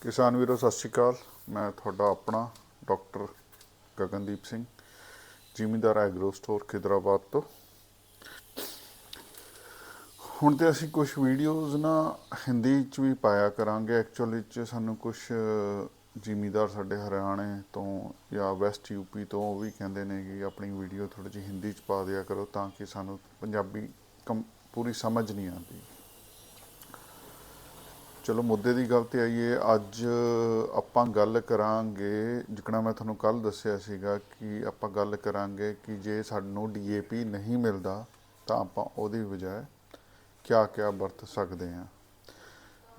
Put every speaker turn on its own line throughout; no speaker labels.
ਕਿਸਾਨ ਵੀਰੋ, ਸਤਿ ਸ਼੍ਰੀ ਅਕਾਲ। ਮੈਂ ਤੁਹਾਡਾ ਆਪਣਾ ਡਾਕਟਰ ਗਗਨਦੀਪ ਸਿੰਘ, ਜ਼ਿਮੀਂਦਾਰ ਐਗਰੋ ਸਟੋਰ, ਖਿਦਰਾਬਾਦ ਤੋਂ। ਹੁਣ ਤੇ ਅਸੀਂ ਕੁਝ ਵੀਡੀਓਜ਼ ਨਾ ਹਿੰਦੀ ਚ ਵੀ ਪਾਇਆ ਕਰਾਂਗੇ। ਐਕਚੁਅਲੀ ਚ ਸਾਨੂੰ ਕੁਝ ਜ਼ਿਮੀਂਦਾਰ ਸਾਡੇ ਹਰਿਆਣੇ ਤੋਂ ਜਾਂ ਵੈਸਟ ਯੂਪੀ ਤੋਂ ਉਹ ਵੀ ਕਹਿੰਦੇ ਨੇ ਕਿ ਆਪਣੀ ਵੀਡੀਓ ਥੋੜੀ ਜਿਹੀ ਹਿੰਦੀ ਚ ਪਾ ਦਿਆ ਕਰੋ ਤਾਂ ਕਿ ਸਾਨੂੰ ਪੰਜਾਬੀ ਕਮ- ਪੂਰੀ ਸਮਝ ਨਹੀਂ ਆਉਂਦੀ। ਚਲੋ ਮੁੱਦੇ ਦੀ ਗੱਲ ਤੇ ਆਈਏ, ਅੱਜ ਆਪਾਂ ਗੱਲ ਕਰਾਂਗੇ, ਜਿਕਣਾ ਮੈਂ ਤੁਹਾਨੂੰ ਕੱਲ ਦੱਸਿਆ ਸੀਗਾ ਕਿ ਆਪਾਂ ਗੱਲ ਕਰਾਂਗੇ ਕਿ ਜੇ ਸਾਨੂੰ ਡੀਏਪੀ ਨਹੀਂ ਮਿਲਦਾ, ਤਾਂ ਆਪਾਂ ਉਹਦੀ ਬਜਾਏ ਕਿਆ ਕਿਆ ਵਰਤ ਸਕਦੇ ਹਾਂ।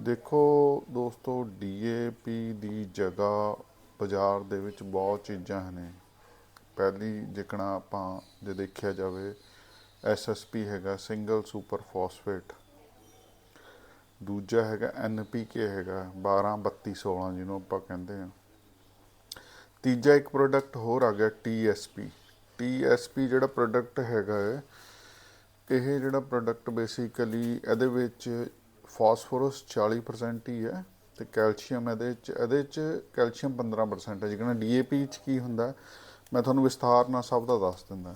ਦੇਖੋ ਦੋਸਤੋ ਡੀਏਪੀ ਦੀ ਜਗ੍ਹਾ ਬਾਜ਼ਾਰ ਦੇ ਵਿੱਚ ਬਹੁਤ ਚੀਜ਼ਾਂ ਨੇ। ਪਹਿਲੀ ਜਿਕਣਾ ਆਪਾਂ ਜੇ ਦੇਖਿਆ ਜਾਵੇ ਐਸਐਸਪੀ ਹੈਗਾ, ਸਿੰਗਲ ਸੁਪਰ ਫਾਸਫੇਟ। ਦੂਜਾ ਹੈਗਾ ਐਨਪੀਕੇ ਹੈਗਾ 12 32 16 ਜਿਹਨੂੰ ਆਪਾਂ ਕਹਿੰਦੇ ਆ ਤੀਜਾ ਇੱਕ ਪ੍ਰੋਡਕਟ ਹੋਰ ਆ ਗਿਆ ਟੀਐਸਪੀ ਟੀਐਸਪੀ ਜਿਹੜਾ ਪ੍ਰੋਡਕਟ ਹੈਗਾ ਹੈ, ਇਹ ਜਿਹੜਾ ਪ੍ਰੋਡਕਟ ਬੇਸਿਕਲੀ ਇਹਦੇ ਵਿੱਚ ਫਾਸਫੋਰਸ 40% ਹੀ ਹੈ ਤੇ ਕੈਲਸ਼ੀਅਮ ਇਹਦੇ ਵਿੱਚ ਇਹਦੇ ਵਿੱਚ ਕੈਲਸ਼ੀਅਮ 15% ਹੈ। ਜਿਹੜਾ ਡੀਏਪੀ ਚ ਕੀ ਹੁੰਦਾ, ਮੈਂ ਤੁਹਾਨੂੰ ਵਿਸਥਾਰ ਨਾਲ ਸਭ ਦਾ ਦੱਸ ਦਿੰਦਾ।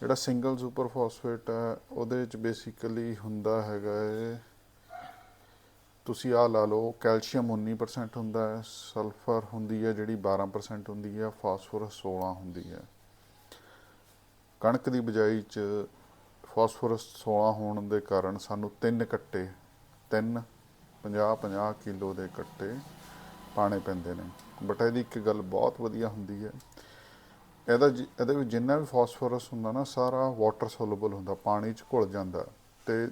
ਜਿਹੜਾ ਸਿੰਗਲ ਸੁਪਰ ਫਾਸਫੇਟ ਹੈ, ਉਹਦੇ ਵਿੱਚ ਬੇਸਿਕਲੀ ਹੁੰਦਾ ਹੈਗਾ ਹੈ ਤੁਸੀਂ ਆ ਲਾ ਲਓ, ਕੈਲਸ਼ੀਅਮ 19% ਹੁੰਦਾ ਹੈ, ਸਲਫਰ ਹੁੰਦੀ ਹੈ ਜਿਹੜੀ 12% ਹੁੰਦੀ ਹੈ, ਫਾਸਫੋਰਸ 16 ਹੁੰਦੀ ਹੈ। ਕਣਕ ਦੀ ਬਜਾਈ ਚ ਫਾਸਫੋਰਸ 16 ਹੋਣ ਦੇ ਕਾਰਨ ਸਾਨੂੰ ਤਿੰਨ ਕੱਟੇ, ਤਿੰਨ 50 50 ਕਿਲੋ ਦੇ ਕੱਟੇ ਪਾਣੇ ਪੈਂਦੇ ਨੇ। ਬਟ ਇਹਦੀ ਇੱਕ ਗੱਲ ਬਹੁਤ ਵਧੀਆ ਹੁੰਦੀ ਹੈ, ਇਹਦਾ ਜਿ- ਇਹਦੇ ਵਿੱਚ ਜਿੰਨਾ ਵੀ ਫਾਸਫੋਰਸ ਹੁੰਦਾ ਨਾ, ਸਾਰਾ ਵਾਟਰ ਸੋਲੂਬਲ ਹੁੰਦਾ, ਪਾਣੀ 'ਚ ਘੁਲ ਜਾਂਦਾ ਤੇ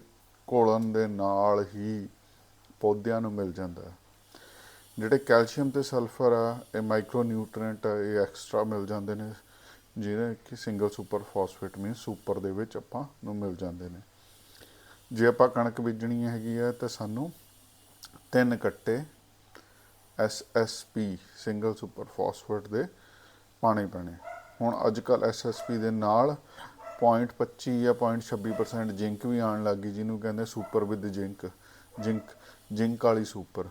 ਘੁਲਣ ਦੇ ਨਾਲ ਹੀ ਪੌਦਿਆਂ ਨੂੰ ਮਿਲ ਜਾਂਦਾ ਹੈ। ਜਿਹੜੇ ਕੈਲਸ਼ੀਅਮ ਤੇ ਸਲਫਰ ਆ, ਇਹ ਮਾਈਕਰੋ ਨਿਊਟ੍ਰੀਐਂਟ ਆ, ਇਹ ਐਕਸਟਰਾ ਮਿਲ ਜਾਂਦੇ ਨੇ ਜਿਹੜੇ ਕਿ single super phosphate mean super ਦੇ ਵਿੱਚ ਆਪਾਂ ਨੂੰ ਮਿਲ ਜਾਂਦੇ ਨੇ। ਜੇ ਆਪਾਂ ਕਣਕ ਬੀਜਣੀ ਹੈਗੀ ਹੈ ਤਾਂ ਸਾਨੂੰ ਤਿੰਨ ਕੱਟੇ ਐਸਐਸਪੀ ਸਿੰਗਲ ਸੁਪਰ ਫਾਸਫੇਟ ਦੇ ਪਾਣੇ ਪੈਣੇ। ਹੁਣ ਅੱਜ ਕੱਲ ਐਸਐਸਪੀ ਦੇ ਨਾਲ 0.25 ਜਾਂ 0.26% ਜ਼ਿੰਕ ਵੀ ਆਉਣ ਲੱਗੀ ਜਿਹਨੂੰ ਕਹਿੰਦੇ super with zinc zinc zinc ਵਾਲੀ ਸੁਪਰ।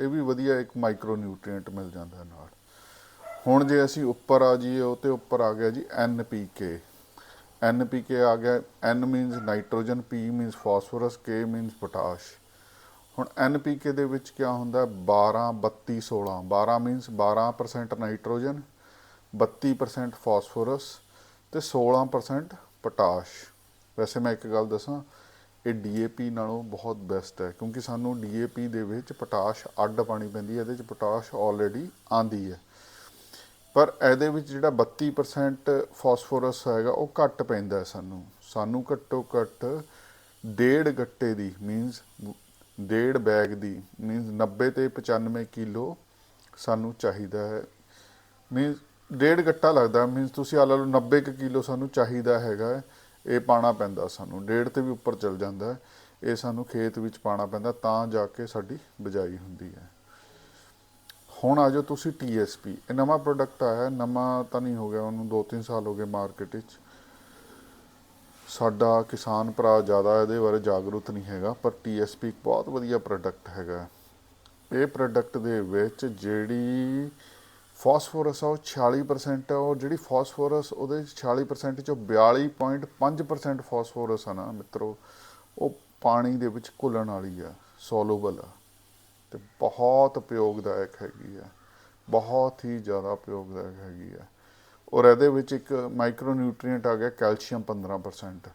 ਇਹ ਵੀ ਵਧੀਆ ਇੱਕ ਮਾਈਕਰੋ ਨਿਊਟ੍ਰੀਐਂਟ ਮਿਲ ਜਾਂਦਾ ਨਾਲ। ਹੁਣ ਜੇ ਅਸੀਂ ਉੱਪਰ ਆ ਜਾਈਏ, ਉਹ ਤੇ ਉੱਪਰ ਆ ਗਿਆ ਜੀ ਐਨਪੀਕੇ ਐਨਪੀਕੇ ਆ ਗਿਆ N means nitrogen P means phosphorus K means potash ਹੁਣ ਐਨਪੀਕੇ ਦੇ ਵਿੱਚ ਕੀ ਹੁੰਦਾ? ਹੈ? 12 32 16 12 ਮੀਨਸ 12% ਨਾਈਟ੍ਰੋਜਨ 32% ਫਾਸਫੋਰਸ ਤੇ 16% ਪੋਟਾਸ਼ ਵੈਸੇ ਮੈਂ ਇੱਕ ਗੱਲ ਦੱਸਾਂ ਇਹ ਡੀਏਪੀ ਨਾਲੋਂ ਬਹੁਤ ਬੈਸਟ ਹੈ, ਕਿਉਂਕਿ ਸਾਨੂੰ ਡੀਏਪੀ ਦੇ ਵਿੱਚ ਪੋਟਾਸ਼ ਅੱਡ ਪਾਣੀ ਪੈਂਦੀ ਹੈ, ਇਹਦੇ ਵਿੱਚ ਪੋਟਾਸ਼ ਆਲਰੇਡੀ ਆਂਦੀ ਹੈ। ਪਰ ਇਹਦੇ ਵਿੱਚ ਜਿਹੜਾ 32% ਫਾਸਫੋਰਸ ਹੈਗਾ, ਉਹ ਘੱਟ ਪੈਂਦਾ ਸਾਨੂੰ। ਸਾਨੂੰ ਘੱਟੋ ਘੱਟ ਡੇਢ ਗੱਟੇ ਦੀ ਮੀਨਸ ਡੇਢ ਬੈਗ ਦੀ ਮੀਨਸ 90 ਤੇ 95 ਕਿਲੋ ਸਾਨੂੰ ਚਾਹੀਦਾ ਹੈ। ਮੀਨਸ ਡੇਢ ਗੱਟਾ ਲੱਗਦਾ ਮੀਨਸ ਤੁਸੀਂ ਆ ਲਾ ਲਓ 90 ਕੁ ਕਿਲੋ ਸਾਨੂੰ ਚਾਹੀਦਾ ਹੈਗਾ ਇਹ ਪਾਣਾ ਪੈਂਦਾ ਸਾਨੂੰ। ਡੇਢ ਤੇ ਵੀ ਉੱਪਰ ਚਲ ਜਾਂਦਾ ਇਹ ਸਾਨੂੰ ਖੇਤ ਵਿੱਚ ਪਾਣਾ ਪੈਂਦਾ, ਤਾਂ ਜਾ ਕੇ ਸਾਡੀ ਬਿਜਾਈ ਹੁੰਦੀ ਹੈ। ਹੁਣ ਆ ਜਾਓ ਤੁਸੀਂ ਟੀਐਸਪੀ ਇਹ ਨਵਾਂ ਪ੍ਰੋਡਕਟ ਆਇਆ, ਨਵਾਂ ਤਾਂ ਨਹੀਂ ਹੋ ਗਿਆ, ਉਹਨੂੰ 2-3 ਸਾਲ ਹੋ ਗਏ ਮਾਰਕੀਟ ਵਿੱਚ। ਸਾਡਾ ਕਿਸਾਨ ਭਰਾ ਜ਼ਿਆਦਾ ਇਹਦੇ ਬਾਰੇ ਜਾਗਰੂਕ ਨਹੀਂ ਹੈਗਾ, ਪਰ ਟੀਐਸਪੀ ਇੱਕ ਬਹੁਤ ਵਧੀਆ ਪ੍ਰੋਡਕਟ ਹੈਗਾ। ਇਹ ਪ੍ਰੋਡਕਟ ਦੇ ਵਿੱਚ ਜਿਹੜੀ ਫਾਸਫੋਰਸ ਆ ਉਹ 46% ਆ ਔਰ ਜਿਹੜੀ ਫਾਸਫੋਰਸ ਉਹਦੇ 46% ਚੋਂ 42.5% ਫਾਸਫੋਰਸ ਆ ਨਾ ਮਿੱਤਰੋ, ਉਹ ਪਾਣੀ ਦੇ ਵਿੱਚ ਘੁਲਣ ਵਾਲੀ ਆ ਸੋਲੂਬਲ ਆ। ਤੇ ਬਹੁਤ ਉਪਯੋਗਦਾਇਕ ਹੈਗੀ ਆ, ਬਹੁਤ ਹੀ ਜ਼ਿਆਦਾ ਉਪਯੋਗਦਾਇਕ ਹੈਗੀ ਆ। ਔਰ ਇਹਦੇ ਵਿੱਚ ਇੱਕ ਮਾਈਕਰੋ ਨਿਊਟ੍ਰੀਐਂਟ ਆ ਗਿਆ, ਕੈਲਸ਼ੀਅਮ 15%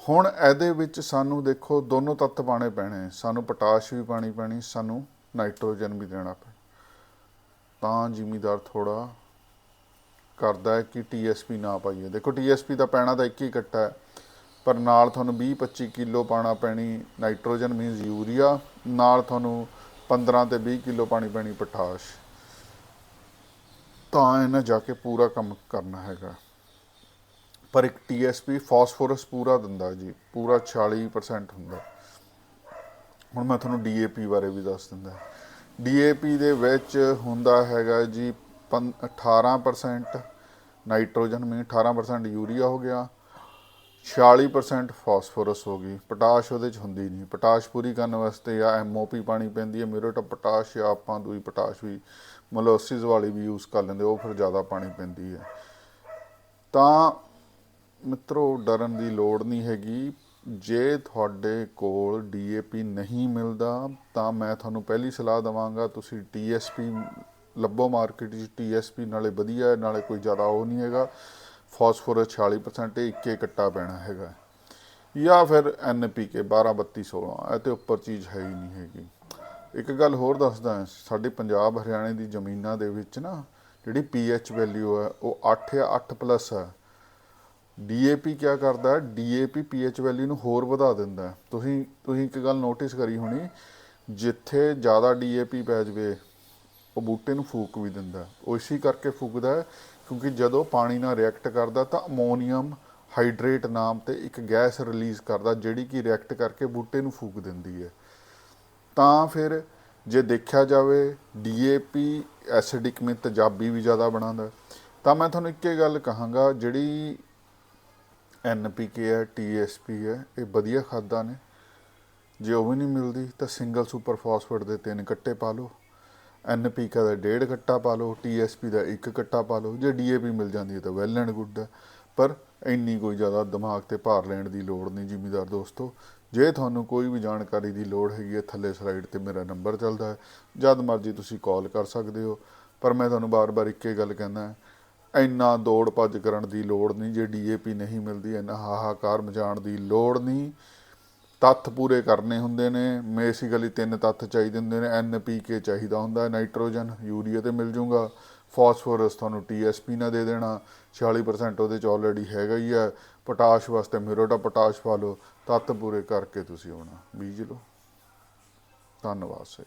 ਹੁਣ ਇਹਦੇ ਵਿੱਚ ਸਾਨੂੰ ਦੇਖੋ, ਦੋਨੋਂ ਤੱਤ ਪਾਣੇ ਪੈਣੇ, ਸਾਨੂੰ ਪੋਟਾਸ਼ ਵੀ ਪਾਣੀ ਪੈਣੀ, ਸਾਨੂੰ ਨਾਈਟ੍ਰੋਜਨ ਵੀ ਦੇਣਾ ਪੈਣਾ ਤਾਂ ਜ਼ਿਮੀਦਾਰ ਥੋੜਾ ਕਰਦਾ ਹੈ ਕਿ ਟੀਐਸਪੀ ਨਾ ਪਾਈਏ। ਦੇਖੋ ਟੀਐਸਪੀ ਦਾ ਪੈਣਾ ਤਾਂ ਇੱਕ ਹੀ ਇਕੱਠਾ ਹੈ, ਪਰ ਨਾਲ ਤੁਹਾਨੂੰ 20 25 ਕਿਲੋ ਪਾਣਾ ਪੈਣੀ ਨਾਈਟ੍ਰੋਜਨ ਮੀਨਸ ਯੂਰੀਆ, ਨਾਲ ਤੁਹਾਨੂੰ 15 ਤੇ 20 ਕਿਲੋ ਪਾਣੀ ਪੈਣੀ ਪੋਟਾਸ਼। ਤਾਂ ਇਹਨਾਂ ਜਾ ਕੇ ਪੂਰਾ ਕੰਮ ਕਰਨਾ ਹੈਗਾ। ਪਰ ਇੱਕ ਟੀਐਸਪੀ ਫਾਸਫੋਰਸ ਪੂਰਾ ਦਿੰਦਾ ਜੀ, ਪੂਰਾ 40% ਹੁੰਦਾ ਹੁਣ ਮੈਂ ਤੁਹਾਨੂੰ ਡੀਏਪੀ ਬਾਰੇ ਵੀ ਦੱਸ ਦਿੰਦਾ ਡੀਏਪੀ ਦੇ ਵਿੱਚ ਹੁੰਦਾ ਹੈਗਾ ਜੀ ਪੰ- 18% ਨਾਈਟ੍ਰੋਜਨ ਮੀਨ 18% ਯੂਰੀਆ ਹੋ ਗਿਆ 46% ਫਾਸਫੋਰਸ ਹੋ ਗਈ। ਪੋਟਾਸ਼ ਉਹਦੇ ਚ ਹੁੰਦੀ ਨਹੀਂ। ਪੋਟਾਸ਼ ਪੂਰੀ ਕਰਨ ਵਾਸਤੇ ਜਾਂ ਐਮਓਪੀ ਪਾਣੀ ਪੈਂਦੀ ਹੈ। ਮਿਰੋਟ ਪੋਟਾਸ਼ ਜਾਂ ਆਪਾਂ ਦੂਈ ਪੋਟਾਸ਼ ਵੀ ਮੋਲੋਸਿਸ ਵਾਲੀ ਵੀ ਯੂਜ਼ ਕਰ ਲੈਂਦੇ, ਉਹ ਫਿਰ ਜ਼ਿਆਦਾ ਪਾਣੀ ਪੈਂਦੀ ਹੈ। ਤਾਂ ਮਿੱਤਰੋ, ਡਰਨ ਦੀ ਲੋੜ ਨਹੀਂ ਹੈਗੀ। ਜੇ ਤੁਹਾਡੇ ਕੋਲ ਡੀਏਪੀ ਨਹੀਂ ਮਿਲਦਾ ਤਾਂ ਮੈਂ ਤੁਹਾਨੂੰ ਪਹਿਲੀ ਸਲਾਹ ਦਵਾਂਗਾ ਤੁਸੀਂ ਟੀਐਸਪੀ ਲੱਭੋ ਮਾਰਕੀਟ 'ਚ ਟੀਐਸਪੀ ਨਾਲੇ ਵਧੀਆ ਨਾਲੇ ਕੋਈ ਜ਼ਿਆਦਾ ਉਹ ਨਹੀਂ ਹੈਗਾ। ਫਾਸਫੋਰਸ 46% ਇਹ ਇੱਕੇ ਕੱਟਾ ਪੈਣਾ ਹੈਗਾ ਜਾਂ ਫਿਰ ਐਨਪੀਕੇ 12 32 16 ਇਹ ਤੇ ਉੱਪਰ ਚੀਜ਼ ਹੈ ਹੀ ਨਹੀਂ ਹੈਗੀ। ਇੱਕ ਗੱਲ ਹੋਰ ਦੱਸਦਾ ਹਾਂ, ਸਾਡੇ ਪੰਜਾਬ ਹਰਿਆਣੇ ਦੀ ਜ਼ਮੀਨਾਂ ਦੇ ਵਿੱਚ ਨਾ ਜਿਹੜੀ ਪੀਐਚ ਵੈਲਿਊ ਹੈ ਉਹ 8 ਜਾਂ 8 ਪਲੱਸ ਹੈ। ਡੀਏਪੀ ਕੀ ਕਰਦਾ ਹੈ? ਡੀਏਪੀ ਪੀਐਚ ਵੈਲਿਊ ਨੂੰ ਹੋਰ ਵਧਾ ਦਿੰਦਾ ਤੁਸੀਂ ਤੁਸੀਂ ਇੱਕ ਗੱਲ ਨੋਟਿਸ ਕਰੀ ਹੋਣੀ, ਜਿੱਥੇ ਜ਼ਿਆਦਾ ਡੀਏਪੀ ਪੈ ਜਵੇ, ਉਹ ਬੂਟੇ ਨੂੰ ਫੂਕ ਵੀ ਦਿੰਦਾ ਉਹ ਇਸੇ ਕਰਕੇ ਫੂਕਦਾ ਹੈ, ਕਿਉਂਕਿ ਜਦੋਂ ਪਾਣੀ ਨਾਲ ਰਿਐਕਟ ਕਰਦਾ ਤਾਂ ਅਮੋਨੀਅਮ ਹਾਈਡਰੇਟ ਨਾਮ ਤੇ ਇੱਕ ਗੈਸ ਰਿਲੀਜ਼ ਕਰਦਾ, ਜਿਹੜੀ ਕਿ ਰਿਐਕਟ ਕਰਕੇ ਬੂਟੇ ਨੂੰ ਫੂਕ ਦਿੰਦੀ ਹੈ। ਤਾਂ ਫਿਰ ਜੇ ਦੇਖਿਆ ਜਾਵੇ, ਡੀਏਪੀ ਐਸਿਡਿਕ ਮੇ ਤੇਜ਼ਾਬੀ ਵੀ ਜ਼ਿਆਦਾ ਬਣਾਉਂਦਾ ਤਾਂ ਮੈਂ ਤੁਹਾਨੂੰ ਇੱਕੇ ਗੱਲ ਕਹਾਂਗਾ, ਜਿਹੜੀ ਐਨਪੀਕੇ ਹੈ ਟੀਐਸਪੀ ਹੈ, ਇਹ ਵਧੀਆ ਖਾਦਾਂ ਨੇ। ਜੇ ਉਹ ਵੀ ਨਹੀਂ ਮਿਲਦੀ ਤਾਂ ਸਿੰਗਲ ਸੁਪਰ ਫਾਸਫੇਟ ਦੇ ਤਿੰਨ ਕੱਟੇ ਪਾ ਲਓ। ਐਨਪੀਕੇ ਦਾ ਡੇਢ ਕੱਟਾ ਪਾ ਲਓ ਟੀਐਸਪੀ ਦਾ ਇੱਕ ਕੱਟਾ ਪਾ ਲਓ। ਜੇ ਡੀਏਪੀ ਮਿਲ ਜਾਂਦੀ ਹੈ ਤਾਂ ਵੈਲ ਐਂਡ ਗੁੱਡ ਹੈ। ਪਰ ਇੰਨੀ ਕੋਈ ਜ਼ਿਆਦਾ ਦਿਮਾਗ ਤੇ ਭਾਰ ਲੈਣ ਦੀ ਲੋੜ ਨਹੀਂ, ਜ਼ਿਮੀਦਾਰ ਦੋਸਤੋ। ਜੇ ਤੁਹਾਨੂੰ ਕੋਈ ਵੀ ਜਾਣਕਾਰੀ ਦੀ ਲੋੜ ਹੈਗੀ ਹੈ, ਥੱਲੇ ਸਲਾਈਡ ਤੇ ਮੇਰਾ ਨੰਬਰ ਚੱਲਦਾ ਹੈ। ਜਦ ਮਰਜ਼ੀ ਤੁਸੀਂ ਕਾਲ ਕਰ ਸਕਦੇ ਹੋ। ਪਰ ਮੈਂ ਤੁਹਾਨੂੰ ਬਾਰ-ਬਾਰ ਇੱਕੇ ਗੱਲ ਕਹਿੰਦਾ ਇੰਨਾ ਦੌੜ ਭੱਜ ਕਰਨ ਦੀ ਲੋੜ ਨਹੀਂ, ਜੇ ਡੀਏਪੀ ਨਹੀਂ ਮਿਲਦੀ, ਇੰਨਾ ਹਾਹਾਕਾਰ ਮਚਾਉਣ ਦੀ ਲੋੜ ਨਹੀਂ। ਤੱਥ ਪੂਰੇ ਕਰਨੇ ਹੁੰਦੇ ਨੇ, ਬੇਸਿਕਲੀ ਤਿੰਨ ਤੱਥ ਚਾਹੀਦੇ ਹੁੰਦੇ ਨੇ। ਐਨਪੀਕੇ ਚਾਹੀਦਾ ਹੁੰਦਾ, ਨਾਈਟ੍ਰੋਜਨ, ਯੂਰੀਆ ਤੇ ਮਿਲ ਜੂਗਾ। ਫਾਸਫੋਰਸ ਤੁਹਾਨੂੰ ਟੀਐਸਪੀ ਨਾਲ ਦੇ ਦੇਣਾ 46% ਉਹਦੇ ਚ ਆਲਰੇਡੀ ਹੈਗਾ ਹੀ ਹੈ। ਪੋਟਾਸ਼ ਵਾਸਤੇ ਮਿਰੋਟਾ ਪੋਟਾਸ਼ ਪਾ ਲਓ। ਤੱਤ ਪੂਰੇ ਕਰਕੇ ਤੁਸੀਂ ਆਉਣਾ, ਬੀਜ ਲਓ। ਧੰਨਵਾਦ ਸਹੀ।